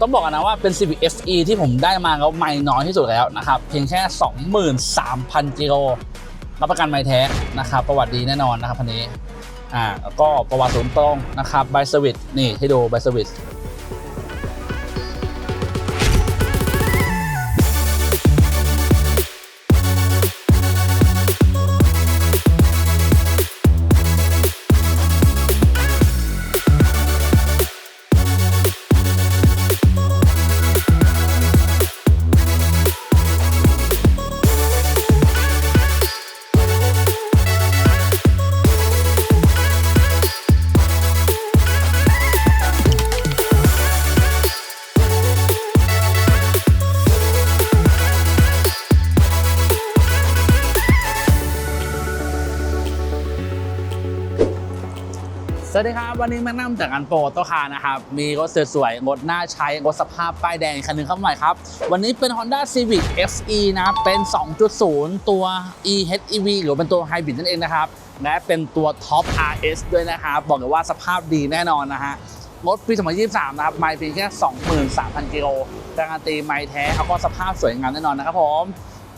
ต้องบอกนะว่าเป็น Civic FE ที่ผมได้มาแล้วไม่น้อยที่สุดแล้วนะครับ เพียงแค่ 23,000กิโลรับประกันไม่แท้นะครับ ประวัติดีแน่นอนนะครับคันนี้อ่าก็ประวัติศูนย์ตรงนะครับใบสวิตนี่ให้ดูใบสวิต วัสดีครับวันนี้มานั่งจากอันโปรโตคานะครับ มีรถสวยๆรถน่าใช้รถสภาพป้ายแดงคันหนึงเข้ามาใหม่ครับ วันนี้เป็น Honda Civic FE นะเป็น 2.0 ตัว eHEV หรือเป็นตัวไฮบริดนั่นเองนะครับ และเป็นตัว Top RS ด้วยนะครับ บอกเลยว่าสภาพดีแน่นอนนะฮะรถปี 2023 นะครับ ไม่เพียงแค่ 23,000 กิโลการันตีไม่แท้แล้วก็สภาพสวยงามแน่นอนนะครับผม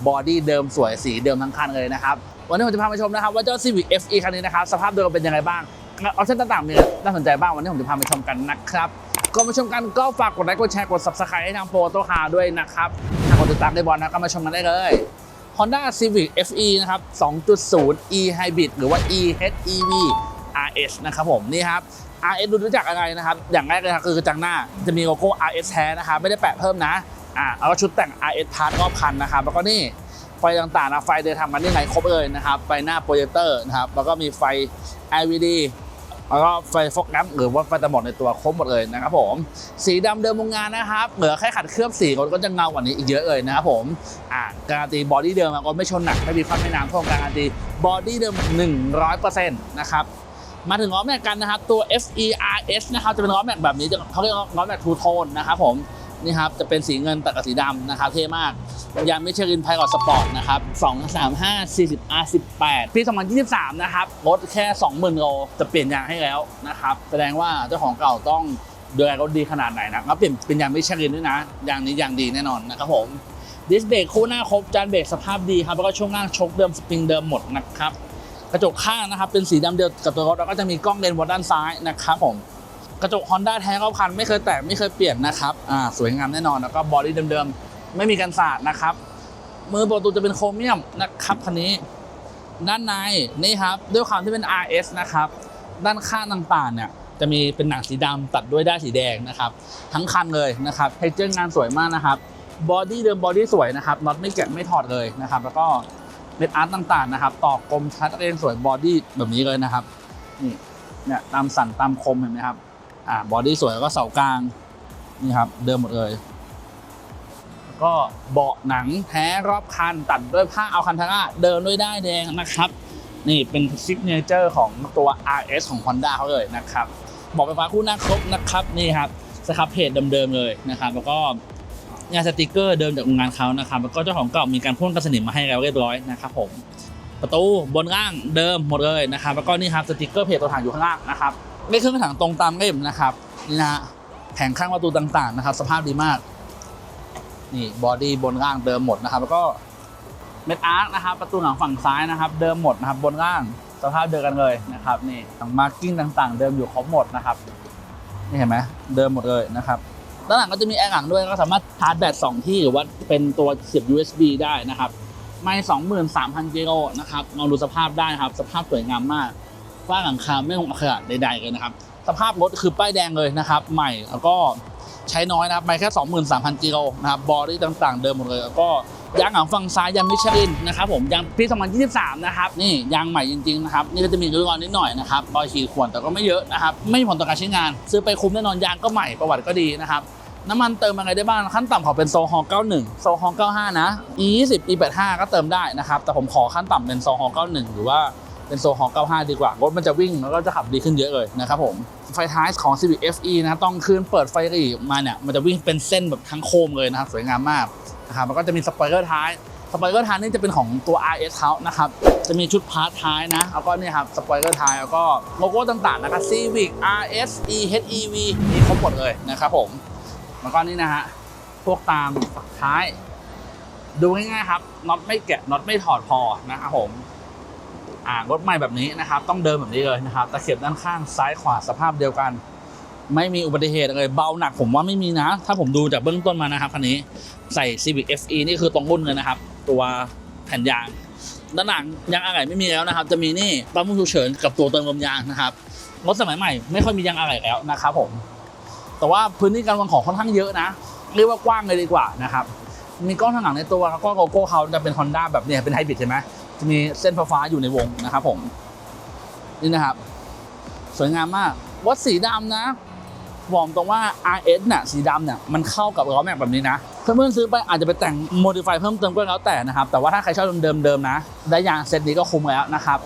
บอดี้เดิมสวยสีเดิมทั้งคันเลยนะครับวันนี้ผมจะพามาชมนะครับว่าเจ้า Civic FE คันนี้นะครับสภาพเดิมเป็นยังไงบ้าง ออปชั่นต่างๆมีน่าสนใจบ้างวันนี้ผมจะพาไปชมกันนะครับก่อนมาชมกันก็ฝากกดไลค์กดแชร์กด subscribe ให้ทางโปรโตคาด้วยนะครับถ้ากดติดตามได้บอลนะก็มาชมกันได้เลย Honda Civic FE นะครับ 2.0 e Hybrid หรือว่า e HEV RS นะครับผมนี่ครับ RS ดูรู้จักอะไรนะครับ อย่างแรกเลยครับคือจังหน้าจะมีโลโก้ RS แท้นะครับไม่ได้แปะเพิ่มนะอ่าแล้วก็ชุดแต่ง RS Part รอบคันนะครับแล้วก็นี่ไฟต่างๆนะไฟเดินทางมันนี่ไงครบเลยนะครับไฟหน้าโปรเจคเตอร์นะครับแล้วก็มีไฟ LED แล้วก็ไฟฟอกแลมหรือว่าไฟตาบอดในตัวครบหมดเลยนะครับผมสีดำเดิมวงงานนะครับเหลือแค่ขัดเคลือบสีรถก็จะเงากว่านี้อีกเยอะเลยนะครับผมอ่าการันตีบอดี้เดิมก็ไม่ชนหนักไม่มีฟันไม่น้ำท่วมการันตีบอดี้เดิม 100%นะครับมาถึงล้อแม็กกันนะครับตัว FERS นะครับจะเป็นล้อแม็กแบบนี้เขาเรียกล้อแม็กทูโทนนะครับผมนี่ครับจะเป็นสีเงินตัดกับสีดำนะครับเท่มาก ยางมิชลินไพลอตสปอร์ตนะครับ 2 3 5 40 R 18 ปี 2023 นะครับรถแค่ 20,000 โลจะเปลี่ยนยางให้แล้วนะครับ แสดงว่าเจ้าของเก่าต้องดูแลรถดีขนาดไหนนะแล้วเปลี่ยนเป็นยางมิชลินด้วยนะ ยางนี้ยางดีแน่นอนนะครับผมดิสเบรกคู่หน้าครบ จานเบรกสภาพดีครับ แล้วก็ช่วงล่างชกเดิมสปริงเดิมหมดนะครับ กระจกข้างนะครับ เป็นสีดำเดียวกับตัวรถแล้วก็จะมีกล้องเลนส์บนด้านซ้ายนะครับผมกระจก Honda แท้รอบคันไม่เคยแตกไม่เคยเปลี่ยนนะครับ อ่า สวยงามแน่นอน แล้วก็บอดี้เดิมๆ ไม่มีกันสาดนะครับ มือประตูจะเป็นโครเมียมนะครับคันนี้ ด้านในนี่ครับด้วยความที่เป็น RS นะครับ ด้านข้างต่างๆเนี่ยจะมีเป็นหนังสีดำตัดด้วยด้านสีแดงนะครับ ทั้งคันเลยนะครับเทเจอร์งานสวยมากนะครับบอดี้เดิมบอดี้สวยนะครับน็อตไม่แกะไม่ถอดเลยนะครับ แล้วก็เม็ดอาร์ตต่างๆนะครับต่อกลมชัดเองสวยบอดี้แบบนี้เลยนะครับนี่เนี่ยตามสันตามคมเห็นไหมครับอ่าบอดี้สวยแล้วก็เสากลางนี่ครับเดิมหมดเลย ก็เบาะหนังแท้รอบคันตัดด้วยผ้าเอาคันทาร่าเดินด้วยด้ายแดงนะครับ นี่เป็นซิกเนเจอร์ของตัว RS ของ Honda เขาเลยนะครับเบอกไฟฟ้าคู่หน้าครบนะครับนี่ครับสครับเพจเดิมๆเลยนะครับ แล้วก็งานสติกเกอร์เดิมจากโรงงานเขานะครับแล้วก็เจ้าของเก่ามีการพ่นกันสนิมมาให้แล้วเรียบร้อยนะครับผมประตูบนล่างเดิมหมดเลยนะครับแล้วก็นี่ครับสติกเกอร์เพจตัวถังอยู่ข้างล่างนะครับเลขเครื่องถังตรงตามเล่มนะครับนี่นะฮะแผงข้างประตูต่างๆนะครับ สภาพดีมาก นี่บอดี้บนล่างเดิมหมดนะครับ แล้วก็เม็ดอาร์คนะครับ ประตูหลังฝั่งซ้ายนะครับ เดิมหมดนะครับ บนล่างสภาพเดียวกันเลยนะครับ นี่มาร์กิ้งต่างๆ เดิมอยู่ครบหมดนะครับนี่เห็นไหมเดิมหมดเลยนะครับด้านหลังก็จะมีแอร์หลังด้วยก็สามารถชาร์จแบตสองที่หรือว่าเป็นตัวเสียบ USB ได้นะครับไม่23,000กิโลนะครับลองดูสภาพได้ครับ สภาพสวยงามมากฝ้าหลังคาไม่ลงอักขระใดๆเลยนะครับ สภาพรถคือป้ายแดงเลยนะครับ ใหม่แล้วก็ ใช้น้อยนะครับไม่แค่ 23,000กิโลนะครับบอดี้ต่างๆ เดิมหมดเลยแล้วก็ยางหลังฝั่งซ้ายยางมิชลินนะครับผมยางปี 2023 นะครับนี่ยางใหม่จริงๆนะครับนี่ก็จะมีริ้วรอยนิดหน่อยนะครับรอยขีดข่วนแต่ก็ไม่เยอะนะครับไม่มีผลต่อการใช้งาน ซื้อไปคุ้มแน่นอนยางก็ใหม่ประวัติก็ดีนะครับน้ำมันเติมยังไงได้บ้างขั้นต่ำขอเป็นโซฮอล91 โซฮอล95 นะ E20 E85 ก็เติมได้นะครับแต่ผมขอขั้นต่ำเป็นโซฮอล91 หรือว่า เป็นโซฮอล95 ดีกว่า รถมันจะวิ่งแล้วก็จะขับดีขึ้นเยอะเลยนะครับผม ไฟท้ายของ Civic FE นะต้องคืนเปิดไฟหรี่มาเนี่ย มันจะวิ่งเป็นเส้นแบบทั้งโคมเลยนะครับ สวยงามมากนะครับแล้วก็จะมีสปอยเลอร์ท้าย สปอยเลอร์ท้ายนี่จะเป็นของตัว RS เขานะครับ จะมีชุดพาร์ทท้ายนะ แล้วก็นี่ครับ สปอยเลอร์ท้าย แล้วก็โลโก้ต่างๆนะครับ Civic RS E HEV มีครบหมดเลยนะครับผม แล้วก็นี่นะฮะ พวกตามฝักท้าย ดูง่ายๆครับ น็อตไม่แกะ น็อตไม่ถอดพอนะครับผม อ่ารถใหม่แบบนี้นะครับ ต้องเดินแบบนี้เลยนะครับตะเข็บด้านข้างซ้ายขวาสภาพเดียวกัน ไม่มีอุบัติเหตุเลยเบาหนักผมว่าไม่มีนะ ถ้าผมดูจากเบื้องต้นมานะครับคันนี้ใส่ Civic FE นี่คือตรงรุ่นเลยนะครับ ตัวแผ่นยางด้านหลังยางอะไหล่ไม่มีแล้วนะครับ จะมีนี่ปั๊มฉุกเฉินกับตัวเติมลมยางนะครับรถสมัยใหม่ไม่ค่อยมียางอะไหล่แล้วนะครับผมแต่ว่าพื้นที่การวางของค่อนข้างเยอะนะ เรียกว่ากว้างเลยดีกว่านะครับมีกล้องทางหลังในตัวแล้วก็โลโก้เขาจะเป็น Honda แบบเนี้ยเป็นไฮบริดใช่ไหม จะมีเส้นฟ้าๆอยู่ในวงนะครับผมนี่นะครับ สวยงามมากรถสีดำนะบอกตรงว่า RS น่ะสีดำเนี่ยมันเข้ากับล้อแม็กแบบนี้นะ เพื่อนๆซื้อไปอาจจะไปแต่งโมดิฟายเพิ่มเติมก็แล้วแต่นะครับ แต่ว่าถ้าใครชอบเดิมๆนะ ได้ยางเซตนี้ก็คุ้มแล้วนะครับ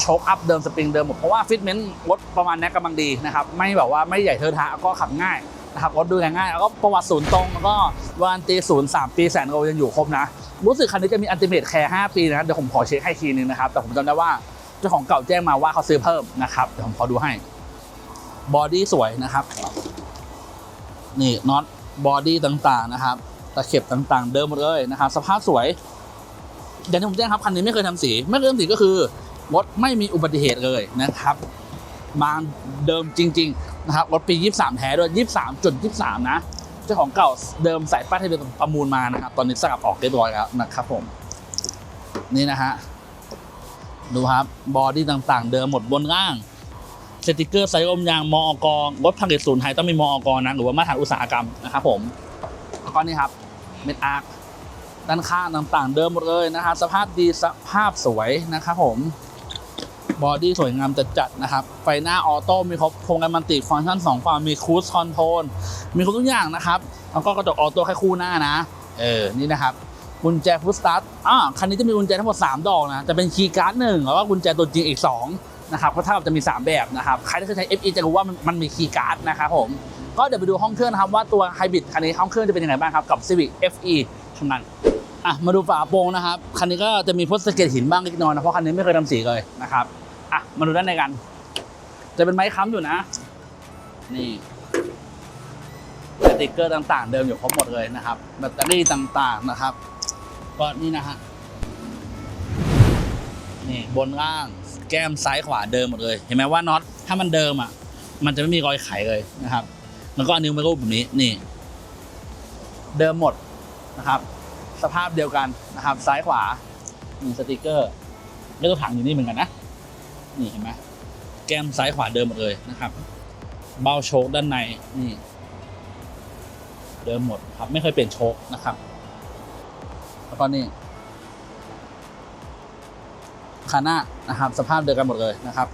โชคอัพเดิมสปริงเดิมหมดเพราะว่าฟิตเมนต์รถประมาณนี้กำลังดีนะครับ ไม่แบบว่าไม่ใหญ่เทอะทะก็ขับง่าย นะครับรถดูง่ายๆแล้วก็ประวัติศูนย์ตรงแล้วก็วารันตีศูนย์สามปีแสนโลยังอยู่ครบนะ รู้สึกคันนี้จะมีอันติเม e แคร์5ปีนะเดี๋ยวผมขอเช็คให้ทีนึงนะครับ แต่ผมจำได้ว่าเจ้าของเก่าแจ้งมาว่าเขาซื้อเพิ่มนะครับเดี๋ยวผมขอดูให้บอดี้สวยนะครับนี่น็อตบอดี้ต่างๆนะครับตะเข็บต่างๆ เดิมหมดเลยนะครับ สภาพสวยอย่างที่ผมแจ้งครับคันนี้ไม่เคยทำสี ไม่เคยทำสีก็คือรถไม่มีอุบัติเหตุเลยนะครับ มาเดิมจริง ๆ นะครับรถปี 23 แท้ด้วย 23.23 นะ เจ้าของเก่าเดิมใส่ป้ายทะเบียนประมูลมานะครับ ตอนนี้สลับออกเรียบร้อยแล้วนะครับผม นี่นะฮะ ดูครับบอดี้ต่างๆ เดิมหมดบนล่างสติกเกอร์ไซส์อมยางมอกรถผลิตศูนย์ไทยต้องมีมอกนะ หรือว่ามาตรฐานอุตสาหกรรมนะครับผมแล้วก็นี่ครับเม็ดอาร์คด้านข้างต่างๆ เดิมหมดเลยนะครับสภาพดีสภาพสวยนะครับผม บอดี้สวยงามจัดๆนะครับ ไฟหน้าออโต้มีครบโครงการมันติฟังก์ชัน2ฝั่งมีครูสคอนโทรลมีครบทุกอย่างนะครับ แล้วก็กระจกออโต้แค่คู่หน้านะ เออ นี่นะครับกุญแจฟุตสตาร์ทอ่าคันนี้จะมีกุญแจทั้งหมด 3 ดอกนะ จะเป็นคีย์การ์ดหนึ่งแล้วก็กุญแจตัวจริงอีก 2 นะครับก็เท่ากับจะมี 3 แบบนะครับ ใครที่เคยใช้ FE จะรู้ว่ามันมันมีคีย์การ์ดนะครับผม ก็เดี๋ยวไปดูห้องเครื่องนะครับว่าตัวไฮบริดคันนี้ห้องเครื่องจะเป็นยังไงบ้างครับกับ Civic FE ชมนั้นอะมาดูฝาโปรงนะครับ คันนี้ก็จะมีพวกสะเก็ตหินบ้างเล็กน้อยนะ เพราะคันนี้ไม่เคยทำสีเลยนะครับ อะมาดูด้านในกัน จะเป็นไม้ค้ำอยู่นะ นี่สติกเกอร์ต่างๆ เดิมอยู่ครบหมดเลยนะครับ แบตเตอรี่ต่างๆนะครับ ก็นี่นะฮะนี่บนล่างแก้มซ้ายขวาเดิมหมดเลย เห็นไหมว่าน็อตถ้ามันเดิมอะ มันจะไม่มีรอยไขเลยนะครับ แล้วก็นิ้วไม่รูปแบบนี้นี่ เดิมหมดนะครับ สภาพเดียวกันนะครับ ซ้ายขวามีสติกเกอร์แล้วก็ถังอยู่นี่เหมือนกันนะ นี่เห็นไหมแก้มซ้ายขวาเดิมหมดเลยนะครับ เบ้าโชคด้านในนี่ เดิมหมดครับ ไม่เคยเปลี่ยนโชคนะครับ แล้วก็นี่คาน่านะครับ สภาพเดียวกันหมดเลยนะครับ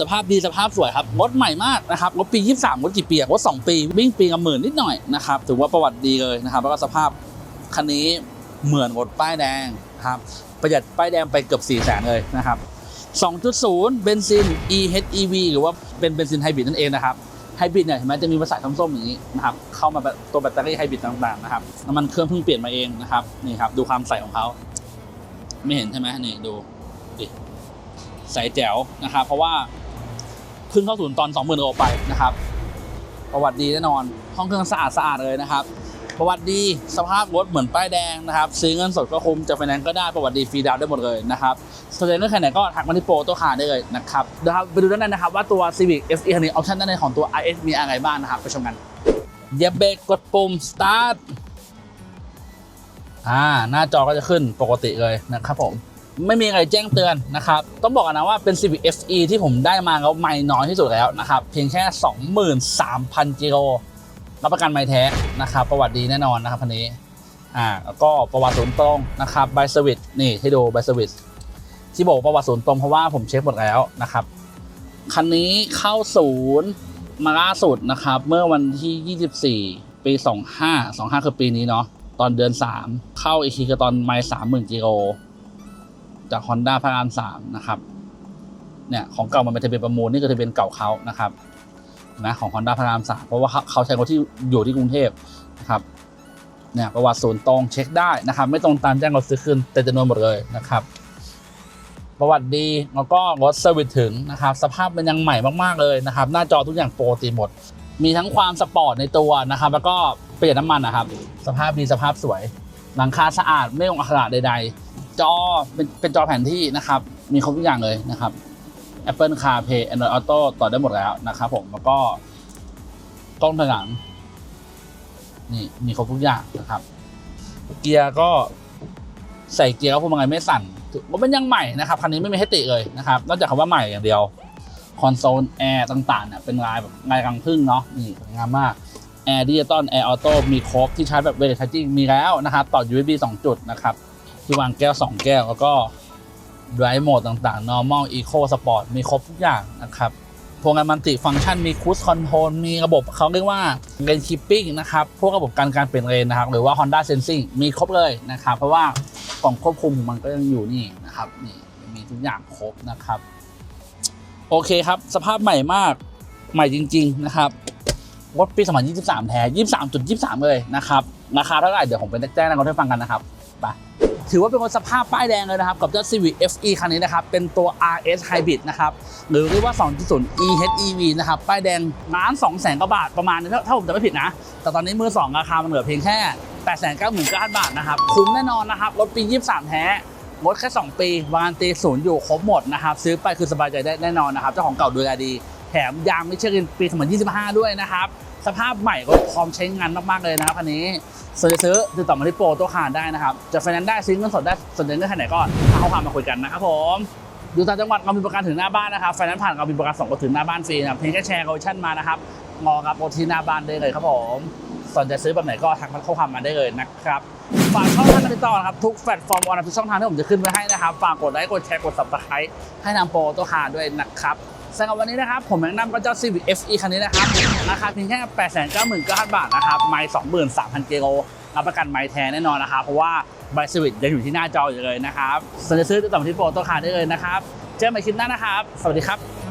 สภาพดีสภาพสวยครับรถใหม่มากนะครับรถปี 23รถกี่ปีอะรถ2 ปี วิ่งปีกับหมื่นนิดหน่อยนะครับถือว่าประวัติดีเลยนะครับ แล้วก็สภาพคันนี้เหมือนรถป้ายแดงครับประหยัดป้ายแดงไปเกือบ4 0 0 0 0เลยนะครับ 2.0 เบนซิน EHEV หรือว่าเป็นเบนซินไฮบริดนั่นเองนะครับไฮบริดเนี่ยเห็นไหมจะมีภาษาส้มๆอย่างนี้นะครับเข้ามาตัวแบตเตอรี่ไฮบริดต่างๆนะครับน้ำมันเครื่องเพิ่งเปลี่ยนมาเองนะครับนี่ครับดูความใสของเขาไม่เห็นใช่ไหมนี่ดูดิใสแจ๋วนะครับเพราะว่าเพิ่งเข้าศูนย์ตอน 20,000โลไปนะครับประวัติดีแน่นอนห้องเครื่องสะอาดสะอาดเลยนะครับ ประวัติดีสภาพรถเหมือนป้ายแดงนะครับ ซื้อเงินสดก็คุ้มจะไฟแนนซ์ก็ได้ประวัติดีฟรีดาวน์ได้หมดเลยนะครับสนใจเรื่องแค่ไหนก็ทักมาที่โปรตัวขาได้เลยนะครับเดี๋ยวครับไปดูด้านในนะครับว่าตัว Civic FE คันนี้ออปชั่นด้านในของตัว IS มีอะไรบ้างนะครับไปชมกันเหยียบเบรกกดปุ่ม start อ่าหน้าจอก็จะขึ้นปกติเลยนะครับผมไม่มีอะไรแจ้งเตือนนะครับ ต้องบอกนะว่าเป็น Civic FE ที่ผมได้มาแล้วไม่น้อยที่สุดแล้วนะครับ เพียงแค่ 23,000กิโล รับประกันไม่แท้นะครับประวัติดีแน่นอนนะครับคันนี้อ่าแล้วก็ประวัติศูนย์ตรงนะครับไบสวิตนี่ให้ดูไบสวิตที่บอกประวัติศูนย์ตรงเพราะว่าผมเช็คหมดแล้วนะครับคันนี้เข้าศูนย์มาล่าสุดนะครับ เมื่อวันที่ 24 ปี 25 25 คือปีนี้เนาะตอนเดือน 3 เข้าอีกทีคือตอนไมล์สามหมื่นกิโลจาก Honda พระรามสามนะครับเนี่ยของเก่ามันเป็นทะเบียนประมูลนี่คือทะเบียนเก่าเขานะครับ นะของ Honda พระรามสามเพราะว่าเขาใช้รถที่อยู่ที่กรุงเทพนะครับเนี่ยประวัติศูนย์ตรงเช็คได้นะครับ ไม่ตรงตามแจ้งรถซื้อคืนแต่จำนวนหมดเลยนะครับ ประวัติดีแล้วก็รถเซอร์วิสถึงนะครับ สภาพมันยังใหม่มากๆเลยนะครับ หน้าจอทุกอย่างปกติหมด มีทั้งความสปอร์ตในตัวนะครับ แล้วก็ประหยัดน้ำมันนะครับ สภาพดีสภาพสวย หลังคาสะอาดไม่องอักขระใด ๆ จอเป็นเป็นจอแผนที่นะครับ มีครบทุกอย่างเลยนะครับ Apple CarPlay Android Auto ต่อได้หมดแล้วนะครับผมแล้วก็กล้องถลังนี่มีครบทุกอย่างนะครับ เกียร์ก็ใส่เกียร์ก็พวงมาลัยไม่สั่นถือว่าเป็นยังใหม่นะครับคันนี้ไม่มีให้ติเลยนะครับ นอกจากคำว่าใหม่อย่างเดียวคอนโซลแอร์ต่างๆเนี่ยเป็นลายแบบลายรังผึ้งเนาะนี่สวยงามมากแอร์ดิจิตอลแอร์ออโต้มีครบที่ชาร์จแบบเวลชาร์จิ่งมีแล้วนะครับ ต่อ USB 2 จุดนะครับที่วางแก้ว 2 แก้วแล้วก็ drive mode ต่างๆ normal eco sport มีครบทุกอย่างนะครับพวงมาลัยมันติฟังก์ชันมีคู i คอนโทรลมีระบบเขาเรียกว่าเลนคิปปิ้งนะครับ พวกระบบการการเปลี่ยนเลนนะครับ หรือว่า Honda Sensing มีครบเลยนะครับ เพราะว่ากล่องควบคุมมันก็ยังอยู่นี่นะครับ นี่มีทุกอย่างครบนะครับ โอเคครับ สภาพใหม่มากใหม่จริง ๆ นะครับรถปี 2023 แท้ 23.23 เลยนะครับ ราคาเท่าไหร่เดี๋ยวผมไปแจ้งในรถให้ฟังกันนะครับไป ถือว่าเป็นรถสภาพป้ายแดงเลยนะครับ กับเจ้า Civic FE คันนี้นะครับ เป็นตัว RS Hybrid นะครับ หรือเรียกว่า 2.0 EHEV นะครับ ป้ายแดงล้าน2แสนกว่าบาทประมาณนี้ถ้าผมจะไม่ผิดนะ แต่ตอนนี้มือ2ราคามันเหลือเพียงแค่ 8 9 9 0 0 0 บาทนะครับ คุ้มแน่นอนนะครับ รถปี 23 แท้งดแค่ 2 ปีวารันตีศูนย์อยู่ครบหมดนะครับ ซื้อไปคือสบายใจได้แน่นอนนะครับ เจ้าของเก่าดูแลดี แถมยางไม่เชื่อกันปี 2025 ด้วยนะครับ สภาพใหม่ก็พร้อมใช้งานมากๆเลยนะครับคันนี้สนใจซื้อติดต่อมาที่โปรตัวคารได้นะครับจะไฟแนนซ์ได้ซื้อเงินสดได้สนใจเงื่อนไขไหนก็ทักข้อความมาคุยกันนะครับผมอยู่ต่างจังหวัดเรามีประกันถึงหน้าบ้านนะครับไฟแนนซ์ผ่านเรามีประกันส่งก็ถึงหน้าบ้านฟรีนะเพียงแค่แชร์โคชั่นมานะครับงอกับโปรที่หน้าบ้านได้เลยครับผมสนใจซื้อแบบไหนก็ทักมาข้อความมาได้เลยนะครับฝากช่องทางการติดต่อนะครับทุกแพลตฟอร์มออนไลน์ทุกช่องทางที่ผมจะขึ้นไว้ให้นะครับฝากกดไลค์กดแชร์กด subscribe ให้นำโปรตัวคาด้วยนะครับ สำหรับวันนี้นะครับ ผมแนะนำก็เจ้า Civic FE คันนี้นะครับราคาเพียงแค่ 899,000 บาทนะครับ ไม่23,000กิโลรับประกันไม้แท้แน่นอนนะครับ เพราะว่าใบ Civic ยังอยู่ที่หน้าจออยู่เลยนะครับสนใจซื้อติดต่อมาที่โปรตัวคาได้เลยนะครับ เจอกันใหม่คลิปหน้านะครับ สวัสดีครับ